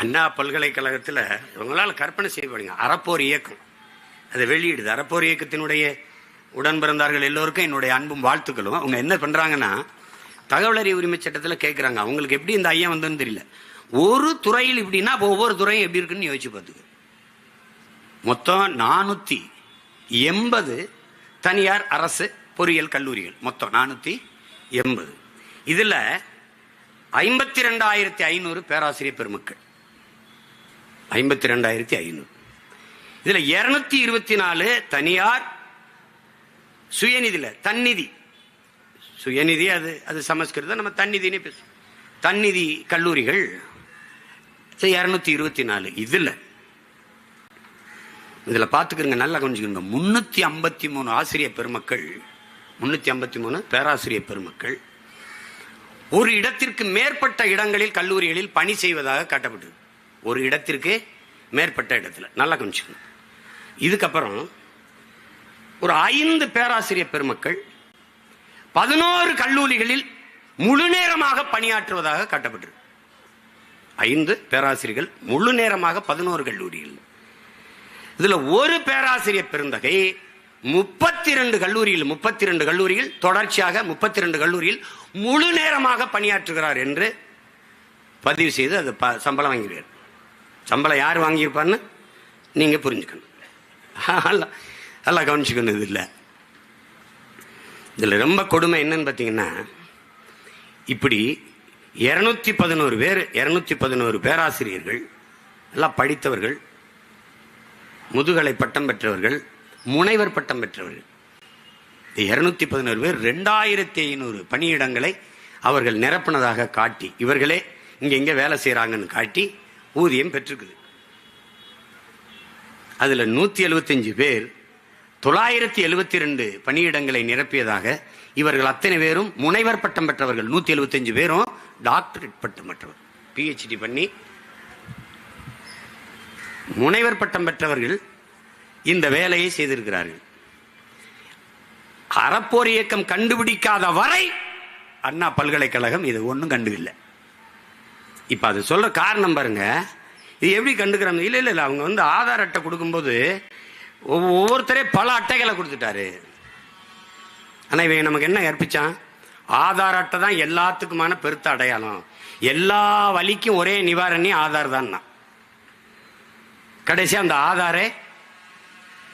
அண்ணா பல்கலைக்கழகத்தில் இவங்களால் கற்பனை செய்வாங்க அறப்போர் இயக்கம். அதை வெளியிடுது. அறப்போர் இயக்கத்தினுடைய உடன் பிறந்தார்கள் எல்லோருக்கும் என்னுடைய அன்பும் வாழ்த்துக்களும். அவங்க என்ன பண்ணுறாங்கன்னா தகவல் உரிமை சட்டத்தில் கேட்குறாங்க அவங்களுக்கு எப்படி இந்த ஐயம் வந்ததுன்னு தெரியல. ஒரு துறையில் இப்படின்னா இப்போ ஒவ்வொரு துறையும் எப்படி இருக்குன்னு யோசிச்சு பார்த்துக்க. மொத்தம் நானூற்றி எண்பது தனியார் அரசு பொறியியல் கல்லூரிகள். மொத்தம் நானூற்றி எண்பது. இதில் ஐம்பத்தி ரெண்டாயிரத்தி ஐநூறு பேராசிரியர் பெருமக்கள். ஐம்பத்தி ரெண்டாயிரத்தி ஐநூறு. இதில் இருநூத்தி இருபத்தி நாலு தனியார் சுயநிதியில தன்னிதி. சுயநிதி அது அது சமஸ்கிருதம் நம்ம தன்னிதினே பேசுவோம். தன்னிதி கல்லூரிகள் இரநூத்தி இருபத்தி நாலு. இதில் இதில் பார்த்துக்கிறங்க நல்லா கொஞ்சம் முன்னூற்றி ஐம்பத்தி மூணு ஆசிரியர் பெருமக்கள் முன்னூற்றி ஐம்பத்தி மூணு பேராசிரியர் பெருமக்கள் ஒரு இடத்திற்கு மேற்பட்ட இடங்களில் கல்லூரிகளில் பணி செய்வதாக காட்டப்பட்டது ஒரு இடத்திற்கு மேற்பட்ட இடத்துல. நல்லா கவனிச்சுக்கணும். இதுக்கப்புறம் ஒரு ஐந்து பேராசிரியர் பெருமக்கள் பதினோரு கல்லூரிகளில் முழு நேரமாக பணியாற்றுவதாக காட்டப்பட்டிருக்கு. ஐந்து பேராசிரியர்கள் முழு நேரமாக பதினோரு கல்லூரிகள். இதுல ஒரு பேராசிரியர் பெருந்தகை முப்பத்தி ரெண்டு கல்லூரியில் முப்பத்தி ரெண்டு கல்லூரியில் தொடர்ச்சியாக முப்பத்தி ரெண்டு கல்லூரியில் முழு நேரமாக பணியாற்றுகிறார் என்று பதிவு செய்து அது ப- சம்பளம் வாங்கிறார் சம்பளம் யார் வாங்கியிருப்பான்னு நீங்க புரிஞ்சுக்கணும். நல்லா கவனிச்சுக்கணும் இது இல்லை. இதுல ரொம்ப கொடுமை என்னன்னு பார்த்தீங்கன்னா இப்படி இருநூத்தி பதினோரு பேர் இருநூத்தி பதினோரு பேராசிரியர்கள் எல்லாம் படித்தவர்கள் முதுகலை பட்டம் பெற்றவர்கள் முனைவர் பட்டம் பெற்றவர்கள். இருநூத்தி பதினோரு பேர் ரெண்டாயிரத்தி ஐநூறு பணியிடங்களை அவர்கள் நிரப்பினதாக காட்டி இவர்களே இங்கே எங்க வேலை செய்கிறாங்கன்னு காட்டி ஊதியம் பெற்றிருக்குது. அதில் நூற்றி எழுபத்தஞ்சு பேர் தொள்ளாயிரத்தி எழுபத்தி ரெண்டு பணியிடங்களை நிரப்பியதாக இவர்கள் அத்தனை பேரும் முனைவர் பட்டம் பெற்றவர்கள். நூற்றி எழுபத்தஞ்சு பேரும் டாக்டரேட் பட்டம் பெற்றவர். பிஹெச்டி பண்ணி முனைவர் பட்டம் பெற்றவர்கள் இந்த வேலையை செய்திருக்கிறார்கள். அறப்போர் இயக்கம் கண்டுபிடிக்காத வரை அண்ணா பல்கலைக்கழகம் இது ஒன்றும் கண்டுவில்லை. இப்ப அது சொல்ற காரணம் பாருங்க. இது எப்படி கண்டுக்கிறாங்க? இல்ல இல்ல இல்ல அவங்க வந்து ஆதார் அட்டை கொடுக்கும்போது ஒவ்வொருத்தரே பல அட்டைகளை கொடுத்துட்டாரு. ஆனா இவன் நமக்கு என்ன கற்பிச்சான்? ஆதார் அட்டை தான் எல்லாத்துக்குமான பெருத்த அடையாளம். எல்லா வலிக்கும் ஒரே நிவாரணி ஆதார் தான் கடைசி அந்த ஆதாரே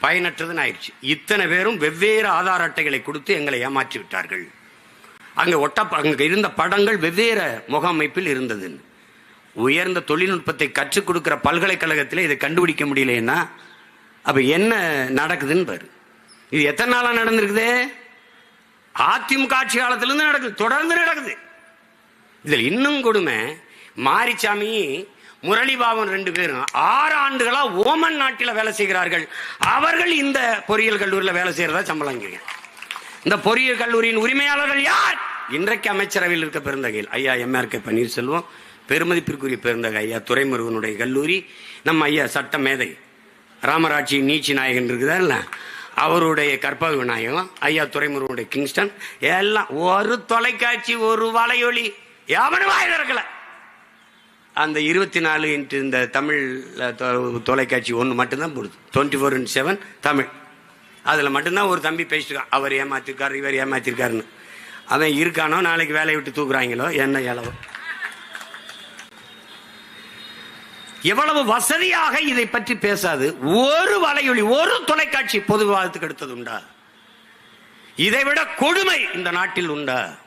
பயனற்றதுன்னு ஆயிடுச்சு. இத்தனை பேரும் வெவ்வேறு ஆதார் அட்டைகளை கொடுத்து எங்களை ஏமாற்றி விட்டார்கள். அங்க ஒட்ட அங்க இருந்த படங்கள் வெவ்வேறு முகமைப்பில் இருந்தது உயர்ந்த தொழில்நுட்பத்தை கற்றுக் கொடுக்கிற பல்கலைக்கழகத்தில் இதை கண்டுபிடிக்க முடியலன்னா அப்ப என்ன நடக்குதுன்னு பாரு. இது எத்தனை நாளாக நடந்திருக்குது? அதிமுக ஆட்சி காலத்திலிருந்து நடக்குது தொடர்ந்து நடக்குது. இதில் இன்னும் கொடுமை மாரிச்சாமி முரளிபாபன் ரெண்டு பேரும் ஆறு ஆண்டுகளா ஓமன் நாட்டில் வேலை செய்கிறார்கள். அவர்கள் இந்த பொறியியல் கல்லூரியில் வேலை செய்யறதா சம்பளம் இந்த பொறியியல் கல்லூரியின் உரிமையாளர்கள் யார்? இன்றைக்கு அமைச்சரவையில் இருக்க பெருந்தகையில் ஐயா எம்ஆர் கே பன்னீர்செல்வம் பெருமதிப்பிற்குரிய பெருந்தகை ஐயா துறைமுருகனுடைய கல்லூரி நம்ம ஐயா சட்ட மேதை ராமராட்சி நீச்சி நாயகன் இருக்குதால்ல அவருடைய கற்பக விநாயகம் ஐயா துறைமுருகனுடைய கிங்ஸ்டன் எல்லாம் ஒரு தொலைக்காட்சி ஒரு வலையொலி. யாவனும் வாய் திறக்கல. அந்த இருபத்தி நாலு இன்ட்டு இந்த தமிழ் தொ- தொலைக்காட்சி ஒன்று மட்டும்தான் போடுது. Twenty four into seven Tamil. அதில் மட்டும்தான் ஒரு தம்பி பேசிட்டுருக்கான். அவர் ஏமாத்திருக்காரு இவர் ஏமாத்திருக்காருன்னு. அவன் இருக்கானோ நாளைக்கு வேலையை விட்டு தூக்குறாங்களோ என்ன இளவோ. எவ்வளவு வசதியாக இதை பற்றி பேசாது. ஒரு வலையொலி ஒரு தொலைக்காட்சி பொது விவாதத்துக்கு எடுத்தது உண்டா? இதை விட கொடுமை இந்த நாட்டில் உண்டா?